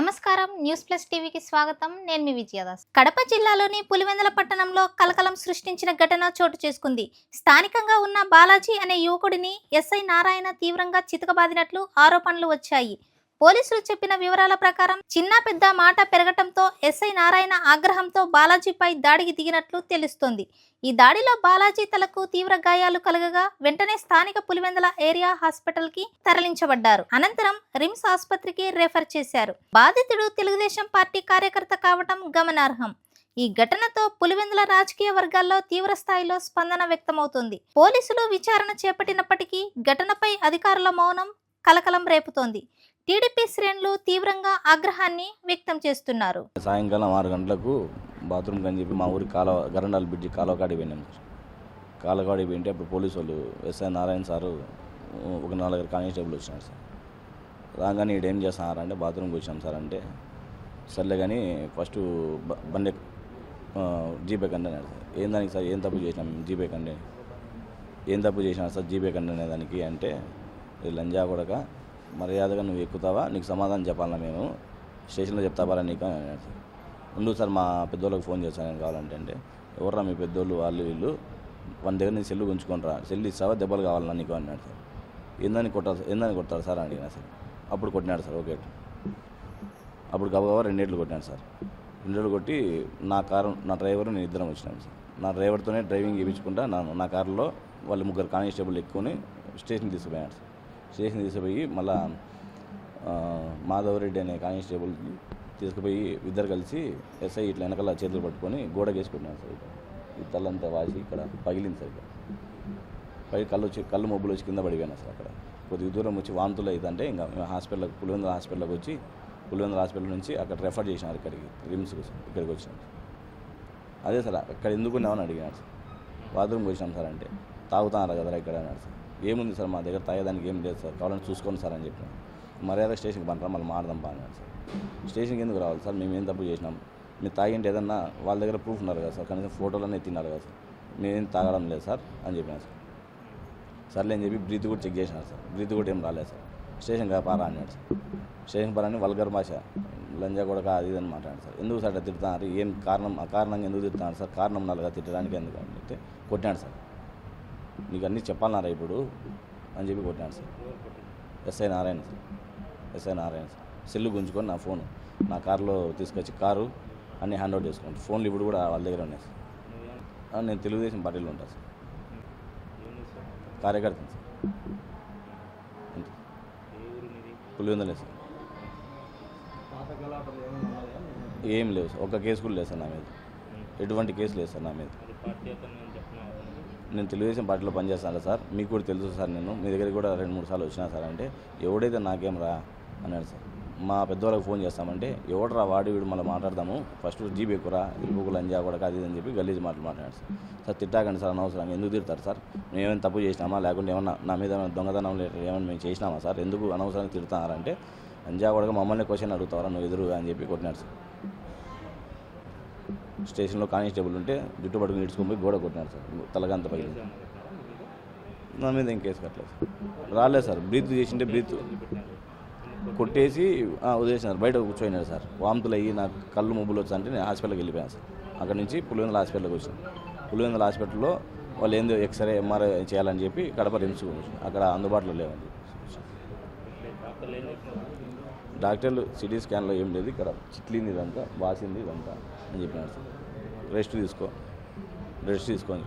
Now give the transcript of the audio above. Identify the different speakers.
Speaker 1: నమస్కారం. News plus టీవీకి స్వాగతం. నేను మీ విజయదాస్. కడప జిల్లాలోని పులివెందల పట్టణంలో కలకలం సృష్టించిన ఘటన చోటు చేసుకుంది. స్థానికంగా ఉన్న బాలాజీ అనే యువకుడిని ఎస్ఐ నారాయణ తీవ్రంగా చితకబాదినట్లు ఆరోపణలు వచ్చాయి. పోలీసులు చెప్పిన వివరాల ప్రకారం చిన్న పెద్ద మాట పెరగటంతో ఎస్ఐ నారాయణ ఆగ్రహంతో బాలాజీపై దాడికి దిగినట్లు తెలుస్తోంది. ఈ దాడిలో బాలాజీ తలకు తీవ్ర గాయాలు కలగగా వెంటనే స్థానిక పులివెందల ఏరియా హాస్పిటల్కి తరలించబడ్డారు. అనంతరం రిమ్స్ ఆసుపత్రికి రెఫర్ చేశారు. బాధితుడు తెలుగుదేశం పార్టీ కార్యకర్త కావటం గమనార్హం. ఈ ఘటనతో పులివెందుల రాజకీయ వర్గాల్లో తీవ్ర స్థాయిలో స్పందన వ్యక్తమవుతోంది. పోలీసులు విచారణ చేపట్టినప్పటికీ ఘటనపై అధికారుల మౌనం కలకలం రేపుతోంది. టీడీపీ శ్రేణులు తీవ్రంగా ఆగ్రహాన్ని వ్యక్తం చేస్తున్నారు.
Speaker 2: సాయంకాలం ఆరు గంటలకు బాత్రూమ్ కని చెప్పి మా ఊరి కాలువ గరండాల బ్రిడ్జి కాలువ కాడికి పోయినాం. సార్ కాలువ కాడికి పోయింటే అప్పుడు పోలీసు వాళ్ళు ఎస్ఐ నారాయణ సారు ఒక నాలుగు కానిస్టేబుల్ వచ్చినారు సార్. రాగానే ఈడు ఏం చేస్తున్నారు అంటే బాత్రూమ్కి వచ్చాం సార్ అంటే సర్లే కానీ ఫస్ట్ బండి జీపే కండి సార్. ఏం దానికి సార్ ఏం తప్పు చేసినాం జీపే కండి? ఏం తప్పు చేసినా సార్ జీపే కండి అనే దానికి అంటే లంజా కొడక మర్యాదగా నువ్వు ఎక్కుతావా? నీకు సమాధానం చెప్పాలన్నా మేము స్టేషన్లో చెప్తావారా నీకు అని సార్ ఉండు సార్ మా పెద్దోళ్ళకి ఫోన్ చేస్తాను నేను కావాలంటే అంటే ఎవర్రా మీ పెద్దోళ్ళు వాళ్ళు వీళ్ళు? వాళ్ళ దగ్గర నేను సెల్లు ఉంచుకుంటారా సెల్లు ఇస్తావా? దెబ్బలు కావాలన్నా నీకు అన్నాడు సార్. ఏందని కొట్టాలి ఏందని కొడతారు సార్? అడిగినా సార్. అప్పుడు కొట్టినాడు సార్ ఓకే. అప్పుడు గబగబా రెండేళ్ళు కొట్టినాడు సార్. రెండేళ్ళు కొట్టి నా కారు నా డ్రైవర్ నేను ఇద్దరం వచ్చినాను సార్. నా డ్రైవర్తోనే డ్రైవింగ్ చేయించుకుంటా నా నా కారులో వాళ్ళు ముగ్గురు కానిస్టేబుల్ ఎక్కుని స్టేషన్ తీసుకుపోయాడు సార్. స్టేషన్ తీసుకుపోయి మళ్ళా మాధవరెడ్డి అనే కానిస్టేబుల్ తీసుకుపోయి ఇద్దరు కలిసి ఎస్ఐ ఇట్లా వెనకాల చేతులు పట్టుకొని గోడ వేసుకున్నాను సార్ ఇక్కడ. ఈ తల్లంతా వాసి ఇక్కడ పగిలింది సార్ ఇక్కడ. పై కళ్ళు వచ్చి కళ్ళు మబ్బులు వచ్చి కింద పడిపోయినా సార్ అక్కడ. కొద్దిగా దూరం వచ్చి వాంతులు అవుతుంటే ఇంకా మేము హాస్పిటల్కి పులివెందుల హాస్పిటల్కి వచ్చి పులివెందుల హాస్పిటల్ నుంచి అక్కడ రెఫర్ చేసినారు ఇక్కడికి రిమ్స్కి ఇక్కడికి వచ్చినాం అదే సార్ అక్కడ ఎందుకు ఉన్నామని అడిగినాడు సార్. బాత్రూమ్కి వచ్చినాం సార్ అంటే తాగుతున్నారు కదరా ఇక్కడ అన్నాడు సార్. ఏముంది సార్ మా దగ్గర తాగేదానికి ఏం లేదు సార్ కావాలని చూసుకోండి సార్ అని చెప్పిన. మర్యాద స్టేషన్కి పంటరా మళ్ళీ మారదాం బాగా సార్. స్టేషన్కి ఎందుకు రావాలి సార్? మేము ఏం తప్పు చేసినాం? మీరు తాగింటే ఏదన్నా వాళ్ళ దగ్గర ప్రూఫ్ ఉన్నారు కదా సార్ కనీసం ఫోటోలన్నీ తిన్నారు కదా సార్. మేమేం తాగడం లేదు సార్ అని చెప్పినా సార్. సర్లే అని చెప్పి బ్రీత్ కూడా చెక్ చేసినారు సార్. బ్రీత్ కూడా ఏం రాలేదు సార్. స్టేషన్ పారా అన్నాడు సార్. స్టేషన్ పారా అని వల్గర్ భాష లంజా కూడా అది ఇది అని మాట్లాడారు సార్. ఎందుకు సార్ తిడుతున్నారు? ఏం కారణం ఆ కారణంగా ఎందుకు తిడుతున్నారు సార్? కారణం నాలుగా తిట్టడానికి ఎందుకు అని చెప్తే కొట్టినాడు సార్. నీకు అన్నీ చెప్పాలన్నారా ఇప్పుడు అని చెప్పి కొట్టినాడు sir. SI Narayana sir. SI Narayana sir. Cell గుంజుకొని నా ఫోన్ నా కారులో తీసుకొచ్చి కారు అన్నీ హ్యాండ్ అవుట్ చేసుకుంటాను ఫోన్లు ఇప్పుడు కూడా వాళ్ళ దగ్గర ఉన్నాయి సార్. నేను తెలుగుదేశం పార్టీలో ఉంటాను సార్. కార్యకర్త సార్. అంతే. పులివెందులే సార్. ఏం లేవు సార్. ఒక్క కేసు కూడా లేదు సార్ నా మీద. ఎటువంటి కేసు లేదు సార్ నా మీద. నేను తెలుగుదేశం పార్టీలో పనిచేస్తాను సార్ మీకు కూడా తెలుసు సార్ నేను. మీ దగ్గరికి కూడా రెండు మూడు సార్లు వచ్చినా సార్ అంటే ఎవడైతే నాకేం రా అన్నాడు సార్. మా పెద్దవాళ్ళకి ఫోన్ చేస్తామంటే ఎవడరా వాడి వీడు మళ్ళీ మాట్లాడదాము ఫస్ట్ జీబీ ఎక్కురా ఇరుపుకు లంజా కూడా అది ఇది అని చెప్పి గలీజ్ మాటలు మాట్లాడాడు సార్. సార్ తిట్టాకండి సార్ అనవసరం ఎందుకు తిడతారు సార్? మేము ఏమైనా తప్పు చేసినామా? లేకుంటే ఏమన్నా నా మీద దొంగతనం లే- ఏమైనా మేము చేసినామా సార్? ఎందుకు అనవసరంగా తిడతారంటే లంజా కూడా మమ్మల్ని క్వశ్చన్ అడుగుతారా నువ్వు ఎదురుగా అని చెప్పి కొట్టినాడు సార్. స్టేషన్లో కానిస్టేబుల్ ఉంటే జుట్టు పట్టుకుని ఇడ్చుకొని పోయి గోడ కొట్టినారు సార్. తలగంత పగిలింది నా మీద ఏం కేసు కట్టలేదు సార్. రాలేదు సార్. బ్రీత్ చేసింటే బ్రీత్. కొట్టేసి వదిలేసినారు. బయట కూర్చోయినారు సార్. వాంతులు అయ్యి నాకు కళ్ళు ముబ్బులు వచ్చా అంటే నేను హాస్పిటల్కి వెళ్ళిపోయాను సార్. అక్కడ నుంచి పులివెందుల హాస్పిటల్కి వచ్చాను. పులివెందుల హాస్పిటల్లో వాళ్ళు ఏందో ఎక్స్రే ఎంఆర్ఐ చేయాలని చెప్పి కడప రిమ్స్ అక్కడ అందుబాటులో లేవని డాక్టర్లు సిటీ స్కాన్లో ఏం లేదు ఇక్కడ చిట్లింది ఇదంతా వాసింది ఇదంతా అని చెప్పినారు సార్. రెస్ట్ తీసుకో రెస్ట్ తీసుకొని.